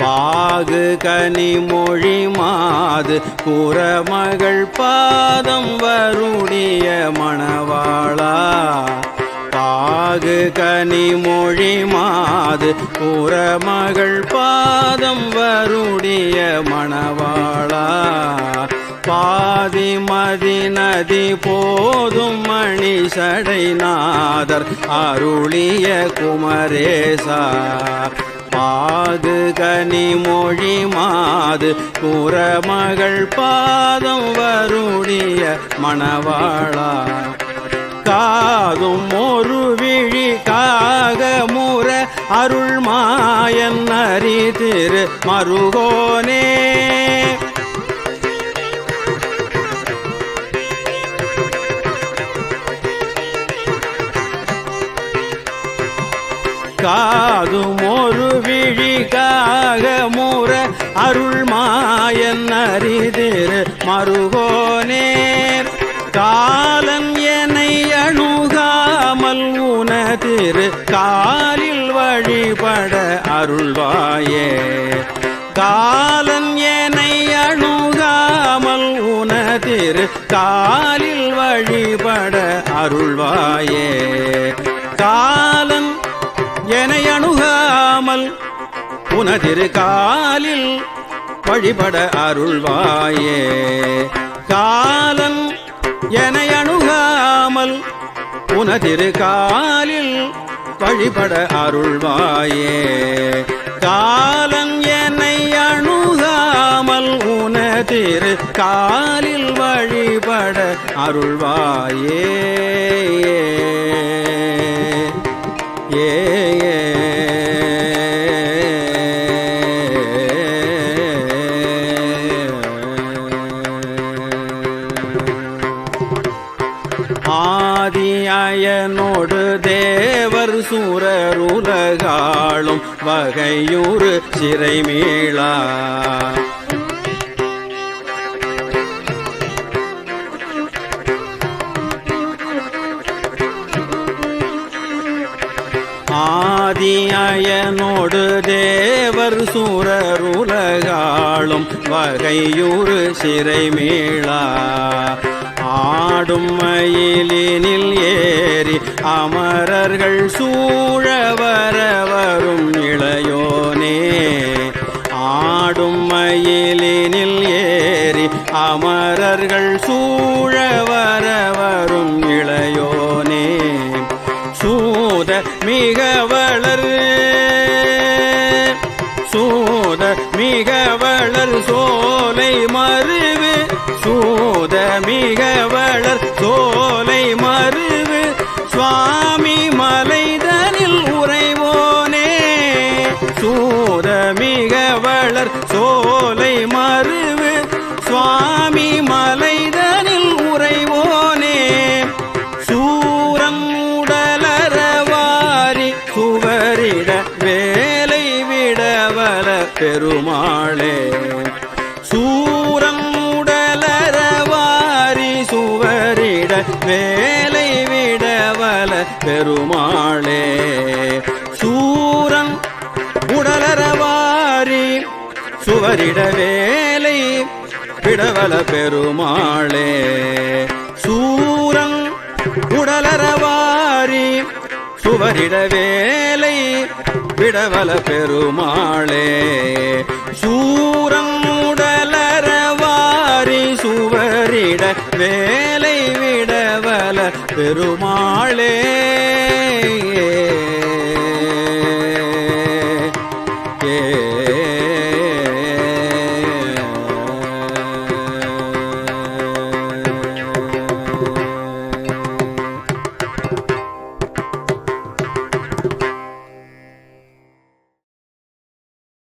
பாகு கனி மொழி மாது குரமகள் பாதம் வருடைய மணவாளா. பாகு கனி மொழி மாது புறமகள் பாதம் வருடைய மணவாளா. பாதி மதி நதி போதும் மணி சடைநாதர் அருளிய குமரேசா. பாகு கனி மொழி மாது புறமகள் பாதம் வருடைய மணவாளா. காதும் ஒரு விழி காக முற அருள் மாயன் அறி திரு மருகோனே. காதும் ஒரு விழிக்காக மூற அருள் மாயன் அறிதிரு மருகோனே. காலன் என்னை அணுகாமல் உனதிரு காலில் வழிபட அருள்வாயே. காலன் என்னை அணுகாமல் உனதிரு காலில் வழிபட அருள்வாயே. காலன் உனதிரு காலில் வழிபட அருள்வாயே. காலன் என அணுகாமல் உனதிரு காலில் வழிபட அருள்வாயே. காலன் என்னை அணுகாமல் உனதிரு காலில் வழிபட அருள்வாயே. ஆதியனோடு தேவர் சூரருலகாளும் வகையூறு சிறைமீளா ஆதியனோடு தேவர் சூரருலகாளும் வகையூறு சிறைமீளா ஆடும் மயிலினில் ஏறி அமரர்கள் சூழ வர வரும் இளையோனே. ஆடும் மயிலினில் ஏறி அமரர்கள் சூழ வர வரும் இளையோனே. சூத மிக வளர் விடவல பெருமாளே சூரம் உடலறவாரி சுவரிட வேலை விடவல பெருமாளே சூரம் உடலரவாரி சுவரிட வேலை விடவல பெருமாளே சூரம் உடலரவாரி சுவரிட வேலை விடவல பெருமாளே. சூரம் உடலறவாரி சுவரிட வேலை விடவல பெருமாளே.